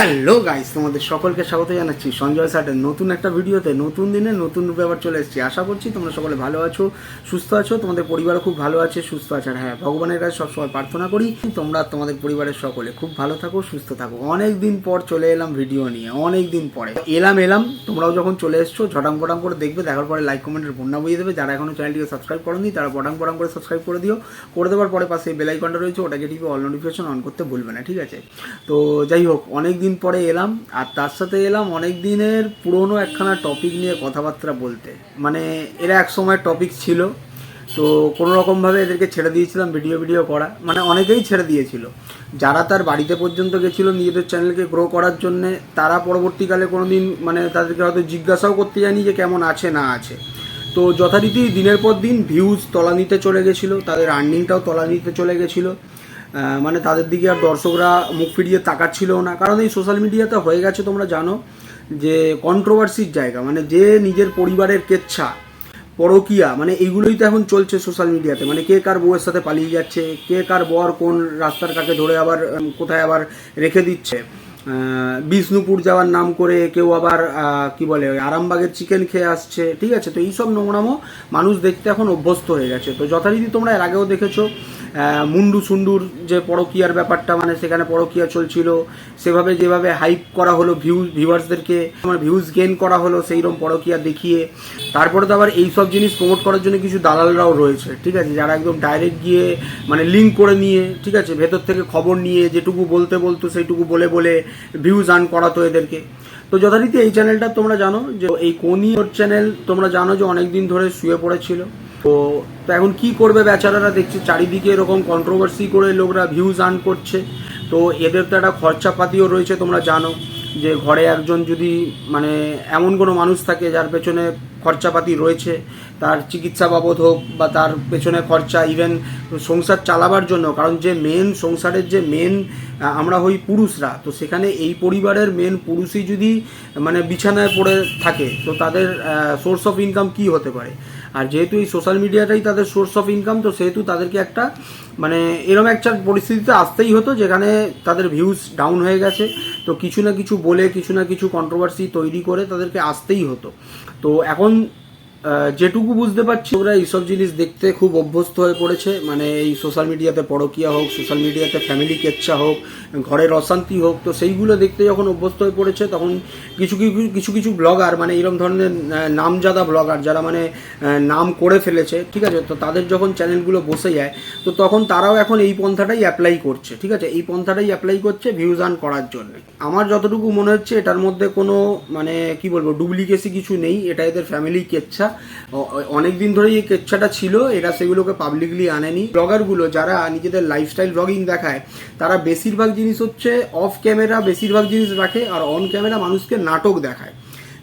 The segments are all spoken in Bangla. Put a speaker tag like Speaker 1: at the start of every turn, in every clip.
Speaker 1: হ্যালো গাইস, তোমাদের সকলকে স্বাগত জানাচ্ছি। সঞ্জয় সাটের নতুন একটা ভিডিওতে, নতুন দিনে নতুন রূপে আবার চলে এসেছি। আশা করছি তোমরা সকলে ভালো আছো, সুস্থ আছো, তোমাদের পরিবারও খুব ভালো আছে, সুস্থ আছে। আর হ্যাঁ ভগবানের কাছে সবসময় প্রার্থনা করি, তোমরা তোমাদের পরিবারের সকলে খুব ভালো থাকো, সুস্থ থাকো। অনেক দিন পর চলে এলাম ভিডিও নিয়ে, অনেক দিন পরে। এলাম এলাম, তোমরাও যখন চলে এসছো, ঝটাং পটাং করে দেখবে, দেখার পরে লাইক কমেন্টের বন্যা বইয়ে দেবে। যারা এখনও চ্যানেলটিকে সাবস্ক্রাইব করেনি, তারা পটাং পটাং করে সাবস্ক্রাইব করে দিও। করে দেওয়ার পরে পাশে বেল আইকনটা রয়েছে, ওটাকে টিপে অল নোটিফিকেশন অন করতে ভুলবে না, ঠিক আছে? তো যাই হোক, অনেক দিন পরে এলাম, আর তার সাথে এলাম অনেক দিনের পুরনো একখানা টপিক নিয়ে কথাবার্তা বলতে। মানে এরা এক সময় টপিক ছিল, তো কোনো রকমভাবে এদেরকে ছেড়ে দিয়েছিলাম ভিডিও ভিডিও করা। মানে অনেকেই ছেড়ে দিয়েছিল। যারা তার বাড়িতে পর্যন্ত গেছিল নিজেদের চ্যানেলকে গ্রো করার জন্য, তারা পরবর্তীকালে কোনো দিন মানে তাদেরকে হয়তো জিজ্ঞাসাও করতে জানি যে কেমন আছে না আছে। তো যথারীতি দিনের পর দিন ভিউজ তলানিতে চলে গেছিল, তাদের আর্নিংটাও তলানিতে চলে গেছিল। মানে তাদের দিকে আর দর্শকরা মুখ ফিরিয়ে তাকাচ্ছিল না। কারণ এই সোশ্যাল মিডিয়াতে হয়ে গেছে, তোমরা জানো, যে কন্ট্রোভার্সির জায়গা মানে যে নিজের পরিবারের কেচ্ছা, পরকিয়া মানে এইগুলোই তো এখন চলছে সোশ্যাল মিডিয়াতে মানে কে কার বউয়ের সাথে পালিয়ে যাচ্ছে, কে কার বর কোন রাস্তার কাছে ধরে আবার কোথায় আবার রেখে দিচ্ছে। বিষ্ণুপুর যাওয়ার নাম করে কেউ আবার কি বলে আরামবাগের চিকেন খেয়ে আসছে, ঠিক আছে? তো এইসব নোংরামো মানুষ দেখতে এখন অভ্যস্ত হয়ে গেছে। তো যথারীতি তোমরা এর আগেও দেখেছ মুন্ডু সুন্ডুর যে পরকিয়ার ব্যাপারটা মানে সেখানে পরকিয়া চলছিল, সেভাবে যেভাবে হাইপ করা হলো ভিউজ ভিউয়ার্সদেরকে মানে ভিউজ গেন করা হলো সেই রকম পরকিয়া দেখিয়ে। তারপরে তো আবার এইসব জিনিস প্রমোট করার জন্য কিছু দালালরাও রয়েছে, ঠিক আছে? যারা একদম ডাইরেক্ট গিয়ে মানে লিঙ্ক করে নিয়ে, ঠিক আছে? ভেতর থেকে খবর নিয়ে, যেটুকু বলতে বলতো, সেইটুকু বলে বলে ভিউজ আর্ন করাতো এদেরকে। তো যথারীতি এই চ্যানেলটা তোমরা জানো যে, এই কোনি চ্যানেল তোমরা জানো যে, অনেকদিন ধরে শুয়ে পড়েছিল। তো তো এখন কি করবে বেচারারা? দেখছি চারিদিকে এরকম কন্ট্রোভার্সি করে লোকরা ভিউজ আর্ন করছে। তো এদের তো একটা খরচাপাতিও রয়েছে, তোমরা জানো। যে ঘরে একজন যদি মানে এমন কোনো মানুষ থাকে যার পেছনে খরচাপাতি রয়েছে, তার চিকিৎসা বাবদ হোক বা তার পেছনে খরচা ইভেন সংসার চালাবার জন্য। কারণ যে মেন সংসারের যে মেন আমরা হই পুরুষরা, তো সেখানে এই পরিবারের মেন পুরুষই যদি মানে বিছানায় পড়ে থাকে, তো তাদের সোর্স অফ ইনকাম কি হতে পারে? আর যেহেতু এই সোশ্যাল মিডিয়াটাই তাদের সোর্স অফ ইনকাম তো সেহেতু তাদেরকে একটা মানে এরম একটা পরিস্থিতিতে আসতেই হতো, যেখানে তাদের ভিউজ ডাউন হয়ে গেছে। তো কিছু না কিছু বলে, কিছু না কিছু কন্ট্রোভার্সি তৈরি করে তাদেরকে আসতেই হতো। তো এখন যেটুকু বুঝতে পারছি, ওরা এইসব জিনিস দেখতে খুব অভ্যস্ত হয়ে পড়েছে। মানে এই সোশ্যাল মিডিয়াতে পরকিয়া হোক সোশ্যাল মিডিয়াতে ফ্যামিলি কেচ্ছা হোক, ঘরের অশান্তি হোক, তো সেইগুলো দেখতে যখন অভ্যস্ত হয়ে পড়েছে, তখন কিছু কিছু কিছু কিছু ব্লগার মানে এরকম ধরনের নামজাদা ব্লগার যারা মানে নাম করে ফেলেছে, ঠিক আছে? তো তাদের যখন চ্যানেলগুলো বসে যায়, তো তখন তারাও এখন এই পন্থাটাই অ্যাপ্লাই করছে, ঠিক আছে? এই পন্থাটাই অ্যাপ্লাই করছে ভিউজ আর্ন করার জন্য। আমার যতটুকু মনে হচ্ছে, এটার মধ্যে কোনো মানে কি বলব ডুপ্লিকেসি কিছু নেই, এটা এদের ফ্যামিলি কেচ্ছা। অনেক দিন ধরেই এই কেচ্ছাটা ছিল, এরা সেগুলোকে পাবলিকলি আনেনি। ব্লগারগুলো যারা নিজেদের লাইফস্টাইল ব্লগিং দেখায়, তারা বেশিরভাগ জিনিস হচ্ছে অফ ক্যামেরা বেশিরভাগ জিনিস রাখে আর অন ক্যামেরা মানুষকে নাটক দেখায়।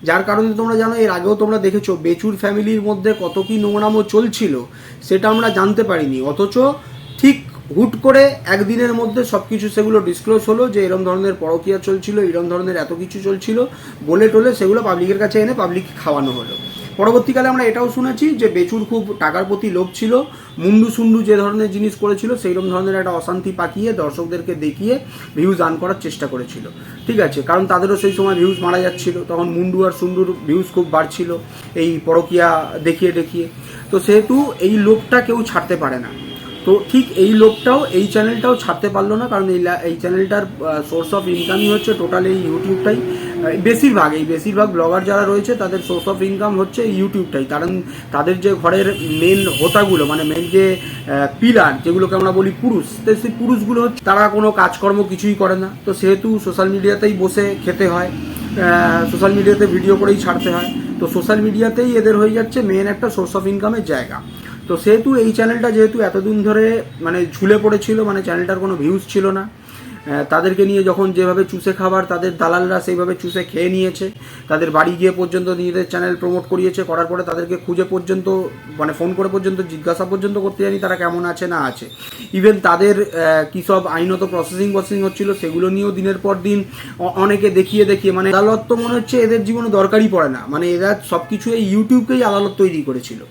Speaker 1: যার কারণে তোমরা জানো, এর আগেও তোমরা দেখেছ, বেচুর ফ্যামিলির মধ্যে কত কি নোংরামো চলছিল, সেটা আমরা জানতে পারিনি। অথচ ঠিক হুট করে একদিনের মধ্যে সব কিছু সেগুলো ডিসক্লোজ হলো যে এরম ধরনের পরকিয়া চলছিল, এরম ধরনের এত কিছু চলছিল বলে টোলে সেগুলো পাবলিকের কাছে এনে পাবলিককে খাওয়ানো হলো। পরবর্তীকালে আমরা এটাও শুনেছি যে বেচুর খুব টাকার প্রতি লোভ ছিল, মুন্ডু সুন্ডু যে ধরনের জিনিস করেছিল সেইরকম ধরনের একটা অশান্তি পাকিয়ে দর্শকদেরকে দেখিয়ে ভিউজ আর্ন করার চেষ্টা করেছিল। ঠিক আছে, কারণ তাদেরও সেই সময় ভিউজ মারা যাচ্ছিল, তখন মুন্ডু আর সুন্ডুর ভিউজ খুব বাড়ছিল এই পরকিয়া দেখিয়ে দেখিয়ে। তো সেহেতু এই লোভটা কেউ ছাড়তে পারে না। তো ঠিক এই লোকটাও এই চ্যানেলটাও ছাড়তে পারল না, কারণ এই এই চ্যানেলটার সোর্স অফ ইনকামই হচ্ছে টোটাল এই ইউটিউবটাই বেশিরভাগ, এই বেশিরভাগ ব্লগার যারা রয়েছে, তাদের সোর্স অফ ইনকাম হচ্ছে ইউটিউবটাই কারণ তাদের যে ঘরের মেন হোতাগুলো মানে মেন যে পিলার যেগুলোকে আমরা বলি পুরুষ, তো সেই পুরুষগুলো তারা কোনো কাজকর্ম কিছুই করে না। তো সেহেতু সোশ্যাল মিডিয়াতেই বসে খেতে হয় সোশ্যাল মিডিয়াতে ভিডিও করেই ছাড়তে হয়। তো সোশ্যাল মিডিয়াতেই এদের হয়ে যাচ্ছে মেন একটা সোর্স অফ ইনকামের জায়গা। তো সেহেতু এই চ্যানেলটা যেহেতু এতদিন ধরে মানে ঝুলে পড়েছিল মানে চ্যানেলটার কোনো ভিউজ ছিল না। তাদেরকে নিয়ে যখন যেভাবে চুষে খাবার, তাদের দালালরা সেইভাবে চুষে খেয়ে নিয়েছে। তাদের বাড়ি গিয়ে পর্যন্ত নিজেদের চ্যানেল প্রমোট করিয়েছে, করার পরে তাদেরকে খুঁজে পর্যন্ত মানে ফোন করে পর্যন্ত, জিজ্ঞাসা পর্যন্ত করতে জানি তারা কেমন আছে না আছে। ইভেন তাদের কী সব আইনত প্রসেসিং প্রসেসিং হচ্ছিল সেগুলো নিয়েও দিনের পর দিন অনেকে দেখিয়ে দেখিয়ে মানে আদালত তো মনে হচ্ছে এদের জীবনে দরকারই পড়ে না। মানে এরা সব কিছু এই ইউটিউবকেই আদালত তৈরি করেছিল।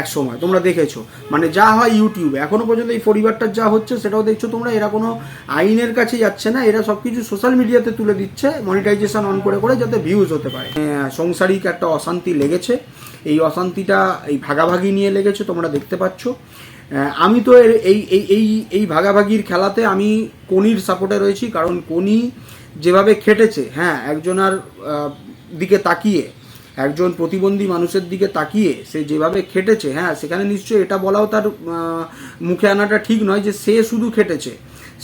Speaker 1: এক সময়, তোমরা দেখেছ। মানে যা হয় ইউটিউবে এখনও পর্যন্ত এই পরিবারটার যা হচ্ছে সেটাও দেখছ তোমরা, এরা কোনো আইনের কাছে যাচ্ছে না, এরা সব কিছু সোশ্যাল মিডিয়াতে তুলে দিচ্ছে মনিটাইজেশন অন করে করে যাতে ভিউজ হতে পারে। সংসারিক একটা অশান্তি লেগেছে, এই অশান্তিটা এই ভাগাভাগি নিয়ে লেগেছে, তোমরা দেখতে পাচ্ছ। আমি তো এই এই এই এই ভাগাভাগির খেলাতে আমি কোনির সাপোর্টে রয়েছি, কারণ কোনি যেভাবে খেটেছে হ্যাঁ একজনার দিকে তাকিয়ে একজন প্রতিবন্ধী মানুষের দিকে তাকিয়ে সে যেভাবে খেটেছে হ্যাঁ সেখানে নিশ্চয়ই এটা বলাও তার মুখে আনাটা ঠিক নয় যে সে শুধু খেটেছে।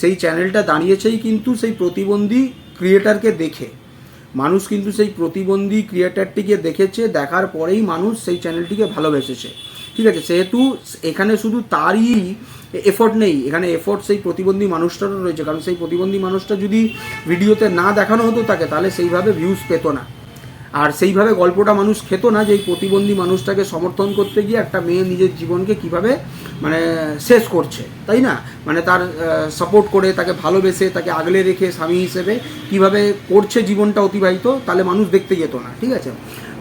Speaker 1: সেই চ্যানেলটা দাঁড়িয়েছেই কিন্তু সেই প্রতিবন্ধী ক্রিয়েটারকে দেখে। মানুষ কিন্তু সেই প্রতিবন্ধী ক্রিয়েটারটিকে দেখেছে, দেখার পরেই মানুষ সেই চ্যানেলটিকে ভালোবেসেছে। ঠিক আছে, সেহেতু এখানে শুধু তারই এফোর্ট নেই, এখানে এফোর্ট সেই প্রতিবন্ধী মানুষটারও রয়েছে। কারণ সেই প্রতিবন্ধী মানুষটা যদি ভিডিওতে না দেখানো হতো তাকে, তাহলে সেইভাবে ভিউজ পেত না। আর সেইভাবে গল্পটা মানুষ খেত না যে এই প্রতিবন্ধী মানুষটাকে সমর্থন করতে গিয়ে একটা মেয়ে নিজের জীবনকে কীভাবে মানে শেষ করছে, তাই না? মানে তার সাপোর্ট করে, তাকে ভালোবেসে, তাকে আগলে রেখে স্বামী হিসেবে কীভাবে করছে জীবনটা অতিবাহিত, তাহলে মানুষ দেখতে যেত না, ঠিক আছে?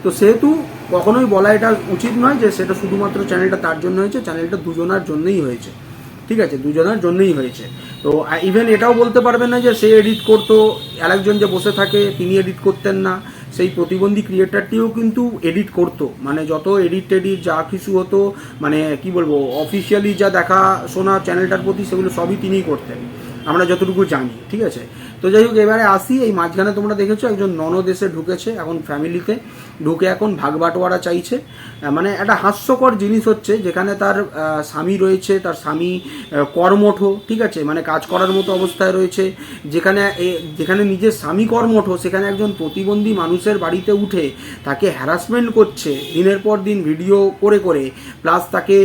Speaker 1: তো সেহেতু কখনোই বলা এটা উচিত নয় যে সেটা শুধুমাত্র চ্যানেলটা তার জন্য হয়েছে, চ্যানেলটা দুজনার জন্যই হয়েছে, ঠিক আছে? দুজনের জন্যই হয়েছে। তো ইভেন এটাও বলতে পারবেন না যে সে এডিট করতো, আরেকজন যে বসে থাকে, তিনি এডিট করতেন না। সেই প্রতিবন্ধী ক্রিয়েটারটিও কিন্তু এডিট করতো। মানে যত এডিট টেডিট যা কিছু হতো মানে কি বলব অফিসিয়ালি যা দেখা শোনা চ্যানেলটার প্রতি সেগুলো সবই তিনিই করতেন। আমরা যতটুকু জানি, ঠিক আছে? তো যাই হোক, এবারে আসি, এই মাঝখানে তোমরা দেখেছ একজন ননদ এসে ঢুকেছে এখন ফ্যামিলিতে। ঢুকে এখন ভাগ বাটোয়ারা চাইছে। মানে একটা হাস্যকর জিনিস হচ্ছে, যেখানে তার স্বামী রয়েছে, তার স্বামী কর্মঠ, ঠিক আছে? মানে কাজ করার মতো অবস্থায় রয়েছে, যেখানে যেখানে নিজের স্বামী কর্মঠ, সেখানে একজন প্রতিবন্ধী মানুষের বাড়িতে উঠে তাকে হ্যারাসমেন্ট করছে, দিনের পর দিন ভিডিও করে করে প্লাস তাকে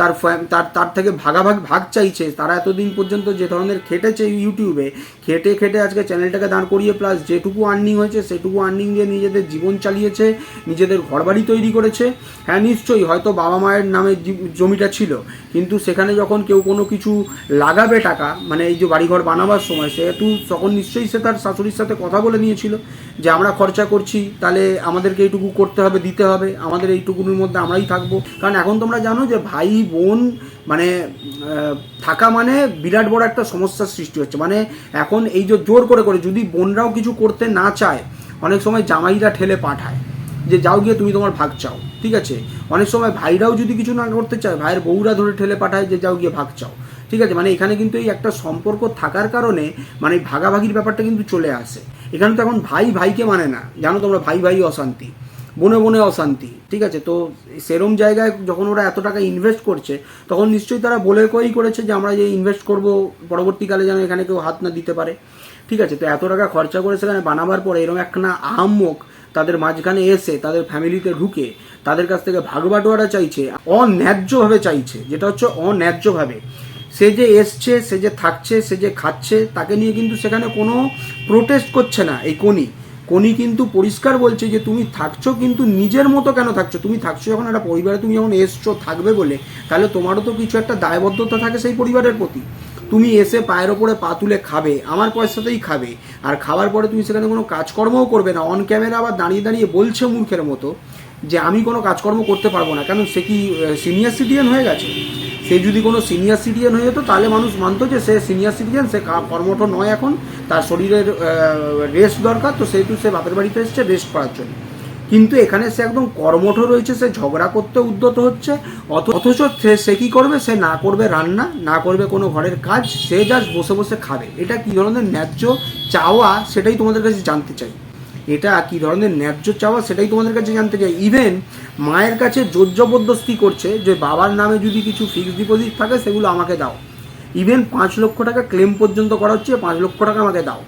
Speaker 1: তার তার তার থেকে ভাগাভাগ, ভাগ চাইছে। তারা এতদিন পর্যন্ত যে ধরনের খেটেছে ইউটিউবে, খেটে খেটে আজকে চ্যানেলটাকে দাঁড় করিয়ে প্লাস যেটুকু আর্নিং হয়েছে, সেটুকু আর্নিং দিয়ে নিজেদের জীবন চালিয়েছে, নিজেদের ঘরবাড়ি তৈরি করেছে। হ্যাঁ নিশ্চয়ই হয়তো বাবা মায়ের নামে জমিটা ছিল, কিন্তু সেখানে যখন কেউ কোনো কিছু লাগাবে টাকা মানে এই যে বাড়িঘর বানাবার সময় সেহেতু তখন নিশ্চয়ই সে তার শাশুড়ির সাথে কথা বলে নিয়েছিল, যে আমরা খরচা করছি, তাহলে আমাদেরকে এইটুকু করতে হবে, দিতে হবে, আমাদের এইটুকুর মধ্যে আমরাই থাকব। কারণ এখন তোমরা জানো যে ভাই বোন মানে থাকা মানে বিরাট বড় একটা সমস্যার সৃষ্টি হচ্ছে। মানে এখন এই যে জোর করে করে যদি বোনরাও কিছু করতে না চায়, অনেক সময় জামাইরা ঠেলে পাঠায় যে, যাও গিয়ে তুমি তোমার ভাগ চাও। ঠিক আছে? অনেক সময় ভাইরাও যদি কিছু না করতে চায়, ভাইয়ের বউরা ধরে ঠেলে পাঠায় যে, যাও গিয়ে ভাগ চাও। ঠিক আছে? মানে এখানে কিন্তু এই একটা সম্পর্ক থাকার কারণে মানে ভাগাভাগির ব্যাপারটা কিন্তু চলে আসে। এখানে তো এখন ভাই ভাইকে মানে না। জানো তোমরা, ভাই ভাই অশান্তি। বনে বনে অশান্তি, ঠিক আছে? তো সেরম জায়গায় যখন ওরা এত টাকা ইনভেস্ট করছে, তখন নিশ্চয়ই তারা বলে কয়েই করেছে যে আমরা যে ইনভেস্ট করব, পরবর্তীকালে যেন এখানে কেউ হাত না দিতে পারে, ঠিক আছে? তো এত টাকা খরচা করে সেখানে বানাবার পরে এরকম একটা আহাম্মক তাদের মাঝখানে এসে, তাদের ফ্যামিলিতে ঢুকে, তাদের কাছ থেকে ভাগ বাটোয়ারা চাইছে, অন্যায্যভাবে চাইছে, যেটা হচ্ছে অন্যায্যভাবে। সে যে এসছে, সে যে থাকছে, সে যে খাচ্ছে, তাকে নিয়ে কিন্তু সেখানে কোনো প্রোটেস্ট করছে না এই কোনি। কোনি কিন্তু পরিষ্কার বলছে যে তুমি থাকছো কিন্তু নিজের মতো কেন থাকছো? তুমি থাকছো যখন একটা পরিবারে, তুমি যখন এসছো থাকবে বলে, তাহলে তোমারও তো কিছু একটা দায়বদ্ধতা থাকে সেই পরিবারের প্রতি। তুমি এসে পায়ের ওপরে পা তুলে খাবে, আমার পয়সাতেই খাবে, আর খাওয়ার পরে তুমি সেখানে কোনো কাজকর্মও করবে না। অন ক্যামেরা আবার দাঁড়িয়ে দাঁড়িয়ে বলছে মূর্খের মতো যে, আমি কোনো কাজকর্ম করতে পারব না। কেন সে কি সিনিয়র সিটিজেন হয়ে গেছে? সে যদি কোনো সিনিয়র সিটিজেন হয়ে যেত, তাহলে মানুষ মানতো যে সে সিনিয়র সিটিজেন সে কর্মঠ নয় এখন, তার শরীরের রেস্ট দরকার, তো সেহেতু সে বাপের বাড়িতে এসছে রেস্ট করার জন্য। কিন্তু এখানে সে একদম কর্মঠ রয়েছে, সে ঝগড়া করতে উদ্যত হচ্ছে, অথ- অথচ সে- সে কি করবে? সে না করবে রান্না, না করবে কোনো ঘরের কাজ, সে জাস্ট বসে বসে খাবে। এটা কি ধরনের ন্যায্য চাওয়া, সেটাই তোমাদের কাছে জানতে চাই। এটা কি ধরনের ন্যায্য চাওয়া সেটাই তোমাদের কাছে জানতে চাই। ইভেন মায়ের কাছে জোর জবরদস্তি করছে যে বাবার নামে যদি কিছু ফিক্সড ডিপোজিট থাকে সেগুলো আমাকে দাও। ইভেন পাঁচ লক্ষ টাকা ক্লেম পর্যন্ত করা হচ্ছে, পাঁচ লক্ষ টাকা আমাকে দাও।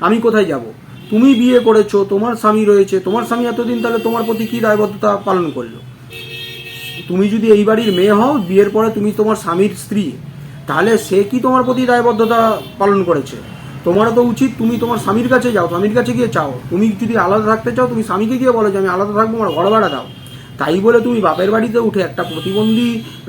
Speaker 1: আমি কোথায় যাব? তুমি বিয়ে করেছ, তোমার স্বামী রয়েছে, তোমার স্বামী এতদিন তাহলে তোমার প্রতি কী দায়বদ্ধতা পালন করল? তুমি যদি এই বাড়ির মেয়ে হও, বিয়ের পরে তুমি তোমার স্বামীর স্ত্রী, তাহলে সে কি তোমার প্রতি দায়বদ্ধতা পালন করেছে? তোমারও তো উচিত তুমি তোমার স্বামীর কাছে যাও, স্বামীর কাছে গিয়ে চাও। তুমি যদি আলাদা থাকতে চাও, তুমি স্বামীকে গিয়ে বলো যে আমি আলাদা থাকব, আমার ঘর ভাড়া দাও। তাই বলে তুমি বাপের বাড়িতে উঠে একটা প্রতিবন্ধী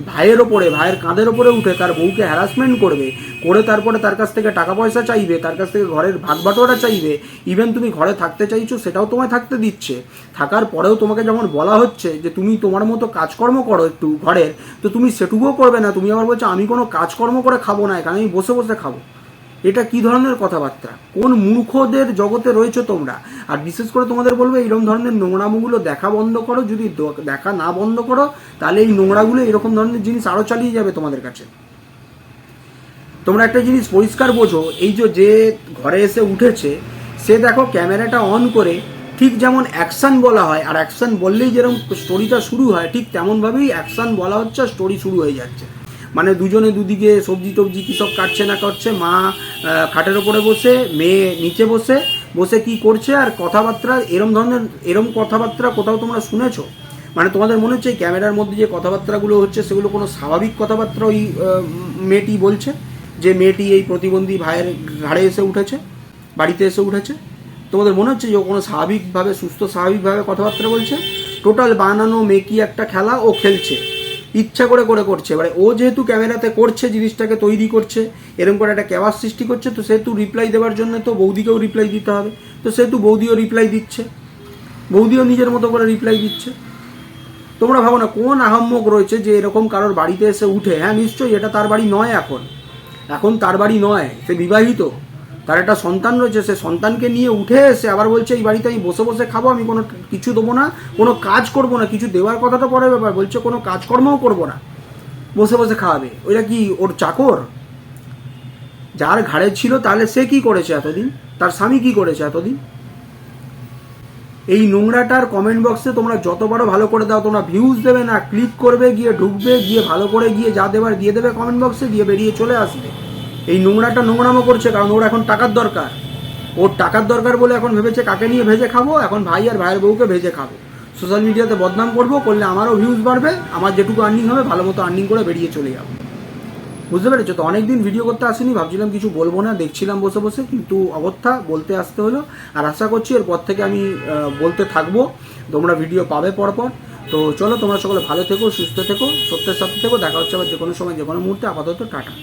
Speaker 1: ভাইয়ের ওপরে, ভাইয়ের কাঁধের ওপরে উঠে তার বউকে হ্যারাসমেন্ট করবে, করে তারপরে তার কাছ থেকে টাকা পয়সা চাইবে, তার কাছ থেকে ঘরের ভাগ বাটোয়ারা চাইবে ইভেন তুমি ঘরে থাকতে চাইছো সেটাও তোমায় থাকতে দিচ্ছে। থাকার পরেও তোমাকে যখন বলা হচ্ছে যে তুমি তোমার মতো কাজকর্ম করো একটু ঘরের, তো তুমি সেটুকুও করবে না। তুমি আবার বলছো, আমি কোনো কাজকর্ম করে খাব না, এখানে আমি বসে বসে খাব। এটা কি ধরনের কথাবার্তা? কোন মূর্খদের জগতে রয়েছে তোমরা? আর বিশেষ করে তোমাদের বলব এইরকম ধরনের নোংরামোগুলো দেখা বন্ধ করো, যদি দেখা না বন্ধ করো, তাহলে এই নোংরাগুলো এরকম ধরনের জিনিস আরও চালিয়ে যাবে তোমাদের কাছে। তোমরা একটা জিনিস পরিষ্কার বোঝো, এই যে যে ঘরে এসে উঠেছে, সে দেখো ক্যামেরাটা অন করে ঠিক যেমন অ্যাকশন বলা হয়, আর অ্যাকশন বললেই যেরকম স্টোরিটা শুরু হয়, ঠিক তেমনভাবেই অ্যাকশন বলা হচ্ছে স্টোরি শুরু হয়ে যাচ্ছে। মানে দুজনে দুদিকে সবজি টবজি কী সব কাটছে না কাটছে, মা খাটের ওপরে বসে, মেয়ে নিচে বসে বসে কি করছে আর কথাবার্তা, এরম ধরনের, এরম কথাবার্তা কোথাও তোমরা শুনেছো? মানে তোমাদের মনে হচ্ছে ক্যামেরার মধ্যে যে কথাবার্তাগুলো হচ্ছে সেগুলো কোনো স্বাভাবিক কথাবার্তা ওই মেয়েটি বলছে? যে মেয়েটি এই প্রতিবন্ধী ভাইয়ের ঘাড়ে এসে উঠেছে, বাড়িতে এসে উঠেছে? তোমাদের মনে হচ্ছে যে কোনো স্বাভাবিকভাবে, সুস্থ স্বাভাবিকভাবে কথাবার্তা বলছে? টোটাল বানানো মেকি একটা খেলা, ও খেলছে। ইচ্ছা করে করে করছে। এবারে ও যেহেতু ক্যামেরাতে করছে, জিনিসটাকে তৈরি করছে, এরকম করে একটা ক্যাওয়াস সৃষ্টি করছে, তো সেহেতু রিপ্লাই দেওয়ার জন্য তো বৌদিকেও রিপ্লাই দিতে হবে। তো সেহেতু বৌদিও রিপ্লাই দিচ্ছে। বৌদিও নিজের মতো করে রিপ্লাই দিচ্ছে। তোমরা ভাবো না, কোন আহাম্মক রয়েছে যে এরকম কারোর বাড়িতে এসে উঠে হ্যাঁ নিশ্চয়ই, এটা তার বাড়ি নয় এখন। এখন তার বাড়ি নয়, সে বিবাহিত। তার একটা সন্তান রয়েছে, সে সন্তানকে নিয়ে উঠে এসে আবার বলছে, এই বাড়িতে আমি বসে বসে খাব, আমি কোনো কিছু দেবো না, কোনো কাজ করব না, কিছু দেওয়ার কথা তো পরে ব্যাপার, বলছে কোনো কাজকর্মও করব না, বসে বসে খাওয়াবে। ওইটা কি ওর চাকর? যার ঘাড়ে ছিল, তাহলে সে কি করেছে এতদিন? তার স্বামী কি করেছে এতদিন? এই নোংরাটার কমেন্ট বক্সে তোমরা যত বড় ভালো করে দাও, তোমরা ভিউজ দেবে না ক্লিক করবে, গিয়ে ঢুকবে, গিয়ে ভালো করে গিয়ে যা দেবার, দিয়ে দেবে কমেন্ট বক্সে দিয়ে বেরিয়ে চলে আসবে। এই নোংরাটা নোংরামো করছে, কারণ ওর এখন টাকার দরকার। ওর টাকার দরকার বলে এখন ভেবেছে কাকে নিয়ে ভেজে খাব? এখন ভাই আর ভাইয়ের বউকে ভেজে খাব। সোশ্যাল মিডিয়াতে বদনাম করব, করলে আমারও ভিউজ বাড়বে, আমার যেটুকু আর্নিং হবে, ভালো মতো আর্নিং করে বেরিয়ে চলে যাব। বুঝতে পেরেছ? তো অনেকদিন ভিডিও করতে আসিনি, ভাবছিলাম কিছু বলব না, দেখছিলাম বসে বসে, কিন্তু অবস্থা বলতে আসতে হলো। আর আশা করছি এরপর থেকে আমি বলতে থাকব, তোমরা ভিডিও পাবে পরপর। তো চলো, তোমরা সকলে ভালো থেকো, সুস্থ থেকো, সত্যের সাথে থেকো, দেখা হচ্ছে আবার যে কোনো সময় যে কোনো মুহূর্তে, আপাতত টাটা।